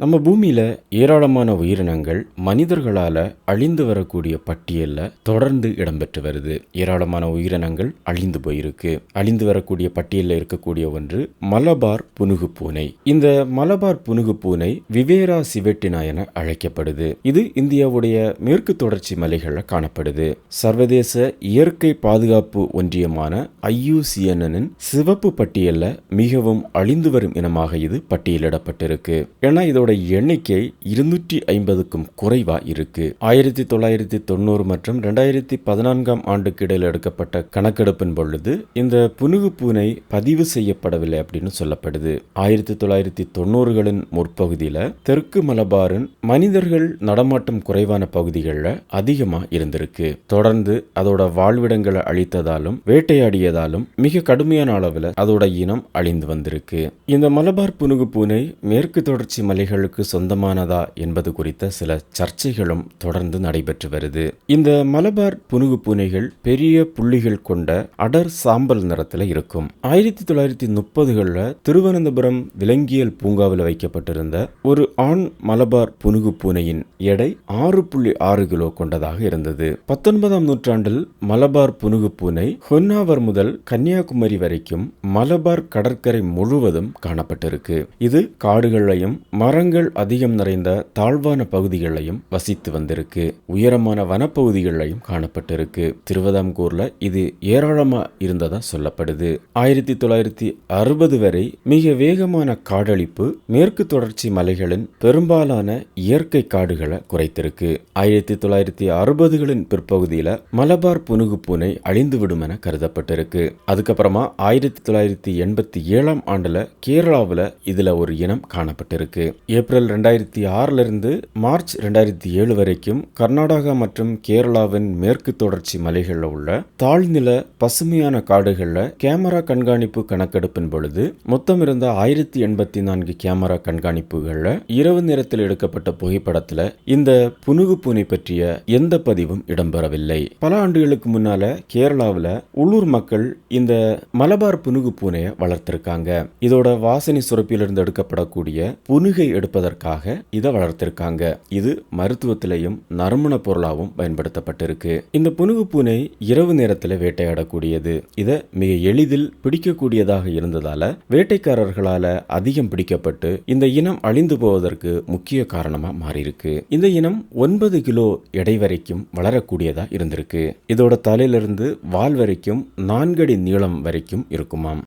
நம்ம பூமியில் ஏராளமான உயிரினங்கள் மனிதர்களால் அழிந்து வரக்கூடிய பட்டியலில் தொடர்ந்து இடம்பெற்று வருது. ஏராளமான உயிரினங்கள் அழிந்து போயிருக்கு. அழிந்து வரக்கூடிய பட்டியலில் இருக்கக்கூடிய ஒன்று மலபார் புனுகு பூனை இந்த மலபார் புனுகு பூனை விவேரா சிவெட்டினா என அழைக்கப்படுது. இது இந்தியாவுடைய மேற்கு தொடர்ச்சி மலைகளில் காணப்படுது. சர்வதேச இயற்கை பாதுகாப்பு ஒன்றியமான ஐயூசிஎன்னின் சிவப்பு பட்டியலில் மிகவும் அழிந்து வரும் இனமாக இது பட்டியலிடப்பட்டிருக்கு. ஏன்னா இதோட எண்ணிக்கை இருநூற்றி ஐம்பதுக்கும் குறைவா இருக்கு. ஆயிரத்தி தொள்ளாயிரத்தி தொண்ணூறு மற்றும் ரெண்டாயிரத்தி பதினான்காம் ஆண்டுக்கு இடையில் எடுக்கப்பட்ட கணக்கெடுப்பின் பொழுது இந்த புனுகு பூனை பதிவு செய்யப்படவில்லை அப்படின்னு சொல்லப்படுது. ஆயிரத்தி தொள்ளாயிரத்தி தொண்ணூறுகளின் முற்பகுதியில் தெற்கு மலபாரின் மனிதர்கள் நடமாட்டம் குறைவான பகுதிகளில் அதிகமாக இருந்திருக்கு. தொடர்ந்து அதோட வாழ்விடங்களை அழித்ததாலும் வேட்டையாடியதாலும் மிக கடுமையான அளவில் அதோட இனம் அழிந்து வந்திருக்கு. இந்த மலபார் புனுகு பூனை மேற்கு தொடர்ச்சி மலைகள் அவர்களுக்கு சொந்தமானதா என்பது குறித்த சில சர்ச்சைகளும் தொடர்ந்து நடைபெற்று வருது. இந்த மலபார் புனுகு பூனைகள் பெரிய புள்ளிகள் கொண்ட அடர் சாம்பல் நிறத்தில் இருக்கும். ஆயிரத்தி தொள்ளாயிரத்தி முப்பதுகளில் திருவனந்தபுரம் விலங்கியல் பூங்காவில் வைக்கப்பட்டிருந்த ஒரு ஆண் மலபார் புனுகு பூனையின் எடை ஆறு புள்ளி ஆறு கிலோ கொண்டதாக இருந்தது. பத்தொன்பதாம் நூற்றாண்டில் மலபார் புனுகு பூனை ஹொன்னாவர் முதல் கன்னியாகுமரி வரைக்கும் மலபார் கடற்கரை முழுவதும் காணப்பட்டிருக்கு. இது காடுகளையும் மர மரங்கள் அதிகம் நிறைந்த தாழ்வான பகுதிகளையும் வசித்து வந்திருக்கு. உயரமான வனப்பகுதிகளையும் காணப்பட்டிருக்கு. திருவிதாங்கூர்ல இது ஏராளமா இருந்ததா சொல்லப்படுது. ஆயிரத்தி தொள்ளாயிரத்தி அறுபது வரை மிக வேகமான காடழிப்பு மேற்கு தொடர்ச்சி மலைகளின் பெரும்பாலான இயற்கை காடுகளை குறைத்திருக்கு. ஆயிரத்தி தொள்ளாயிரத்தி அறுபதுகளின் பிற்பகுதியில மலபார் புனுகு பூனை அழிந்துவிடும் என கருதப்பட்டிருக்கு. அதுக்கப்புறமா ஆயிரத்தி தொள்ளாயிரத்தி எண்பத்தி ஏழாம் ஆண்டுல கேரளாவில் இதுல ஒரு இனம் காணப்பட்டிருக்கு. ஏப்ரல் ரெண்டாயிரத்தி ஆறுல இருந்து மார்ச் ரெண்டாயிரத்தி ஏழு வரைக்கும் கர்நாடகா மற்றும் கேரளாவின் மேற்கு தொடர்ச்சி மலைகளில் உள்ள தாழ்நில பசுமையான காடுகளில் கேமரா கண்காணிப்பு கணக்கெடுப்பின் பொழுது மொத்தம் இருந்த ஆயிரத்தி எண்பத்தி நான்கு கேமரா கண்காணிப்புகளில் இரவு நேரத்தில் எடுக்கப்பட்ட புகைப்படத்தில் இந்த புனுகு பூனை பற்றிய எந்த பதிவும் இடம்பெறவில்லை. பல ஆண்டுகளுக்கு முன்னால கேரளாவில் உள்ளூர் மக்கள் இந்த மலபார் புனுகு பூனையை வளர்த்திருக்காங்க. இதோட வாசனை சுரப்பிலிருந்து எடுக்கப்படக்கூடிய புனுகை எடுப்பதற்காக இதை வளர்த்திருக்காங்க. இது மருத்துவத்திலையும் நறுமண பொருளாகவும் பயன்படுத்தப்பட்டிருக்கு. இந்த புனுகு பூனை இரவு நேரத்தில் வேட்டையாடக்கூடியது. இதை மிக எளிதில் பிடிக்கக்கூடியதாக இருந்ததால வேட்டைக்காரர்களால அதிகம் பிடிக்கப்பட்டு இந்த இனம் அழிந்து போவதற்கு முக்கிய காரணமா மாறியிருக்கு. இந்த இனம் ஒன்பது கிலோ எடை வரைக்கும் வளரக்கூடியதா இருந்திருக்கு. இதோட தலையிலிருந்து வால் வரைக்கும் நான்கடி நீளம் வரைக்கும் இருக்குமாம்.